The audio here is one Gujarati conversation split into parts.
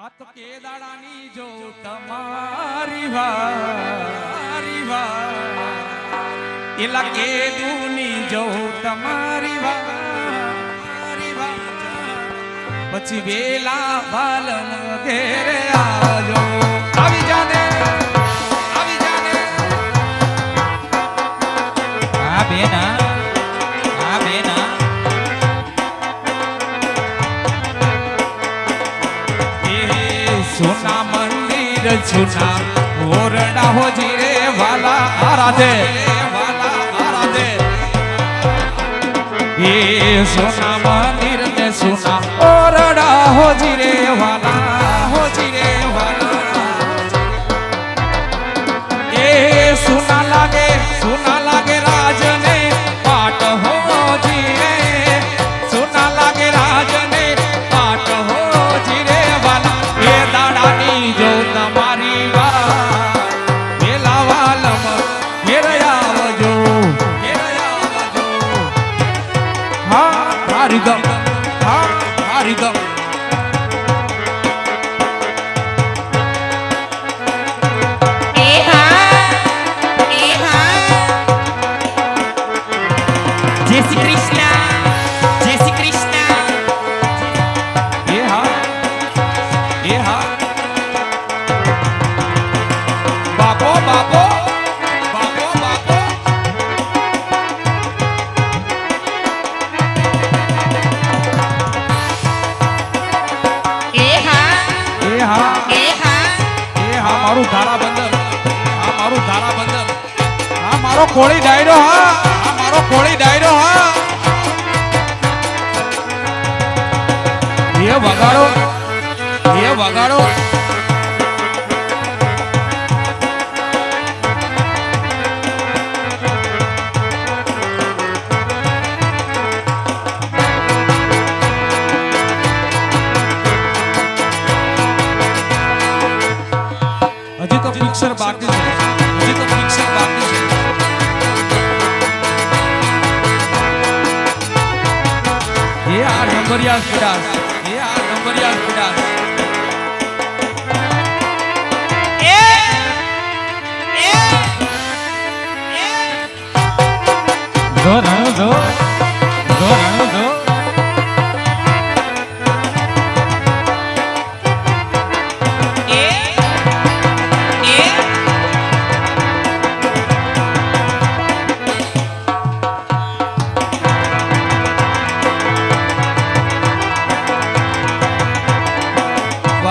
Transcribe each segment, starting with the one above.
આ તો કેદાડાની જો તમારી વારી. વા એલા કેદુની જો તમારી વારી વા પછી વેલા બાલન ઘેરે છુના ઓરડા હો જીરે વાલા આરાધે. વાલા આરાધે. એ સોના શ્રી કૃષ્ણ જય શ્રી કૃષ્ણ એ હા એ હા બાપો બાપો બાપો બાપો એ હા એ હા એ હા એ હા મારું ધારા બંદર હા મારું ધારા બંદર હા મારો કોળી ડાયરો હા. હા મારો કોળી ડાયરો હા. વગાડો. એ વગાડો. હજી તો પિક્ચર બાકી છે. હજી તો પિક્ચર બાકી છે. આ નંબરિયા સ્પીડાસ નંબરિયા સ્પીડાસ એ જો જો.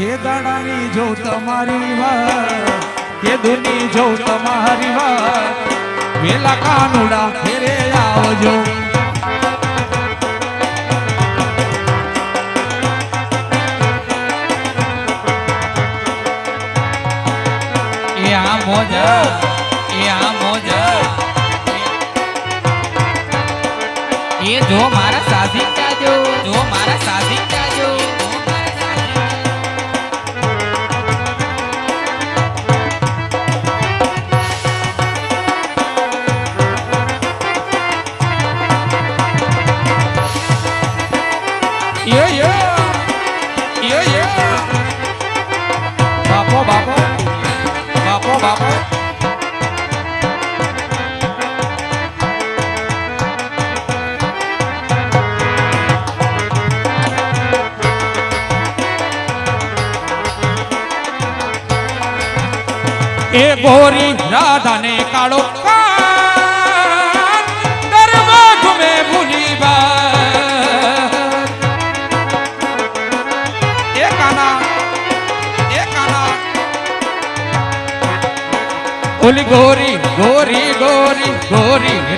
કે દાડાની જો તમારી વાત, કે દુની જો તમારી વાત, વેલા કાનુડા ફેરે આવજો. એ આ મોજ, એ આ મોજ. એ જો મારા સાધી જો મારા સાધી એ ગોરી રાધાને કાળો ઓલી ગોરી ગોરી ગોરી ગોરી.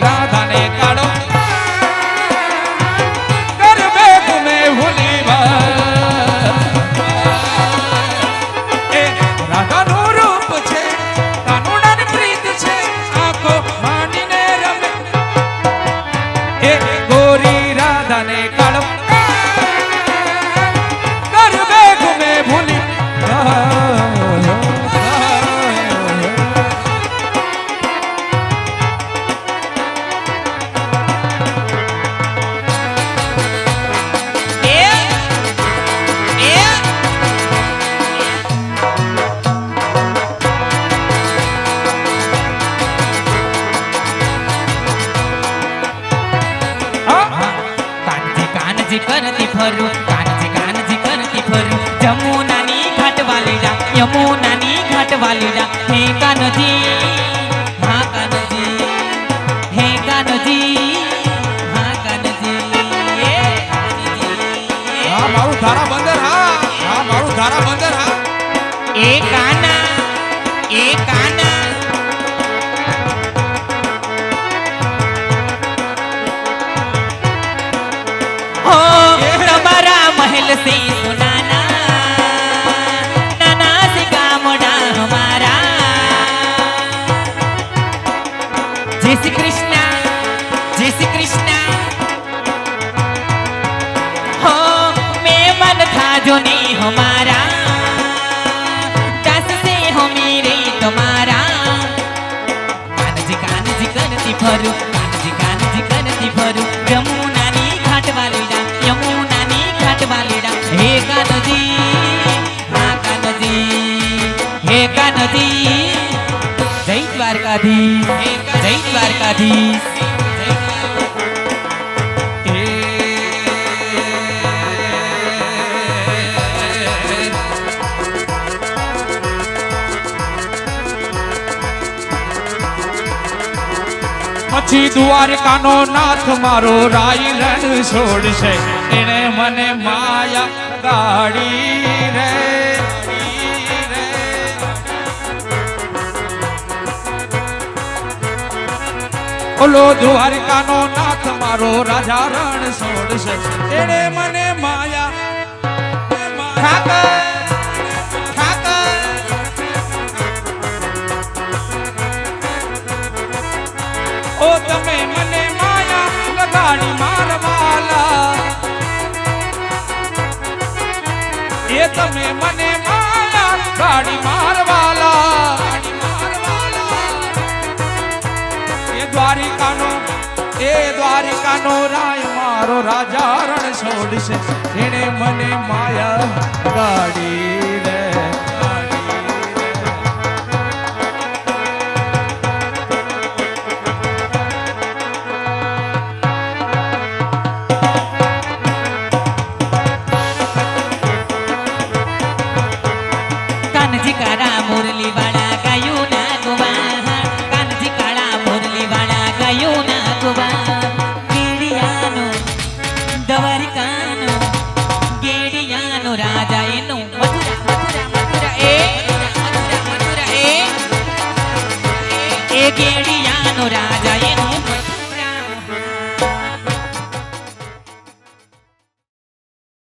ময়দানে भरू. कानजी कानजी करती भरू. जमुनानी घाटवालेला यमुनानी घाटवालेला हे कानजी ફરું કાનજી કાનજી કરતી ફરું યમુનાની ઘાટ વાલીડા, યમુનાની ઘાટ વાલીડા. હે કાનજી હા કાનજી હે કાનજી જય દ્વારકાધીશ જય દ્વારકાધીશ. પછી દ્વારકાનો નાથ મારો રાયલન છોડશે એને મને માયા ગાડી રે. ઓલો દ્વારકાનો નાથ મારો રાજા રણ છોડશે એને મને માયા ઠાકર ઓ તમે મને માયા લગાડી મારવાલા. એ તમે મને માયા ગાડી મારવાલા. એ દ્વારિકાનો એ દ્વારિકાનો રાય મારો રાજા રણ છોડશે. એણે મને મા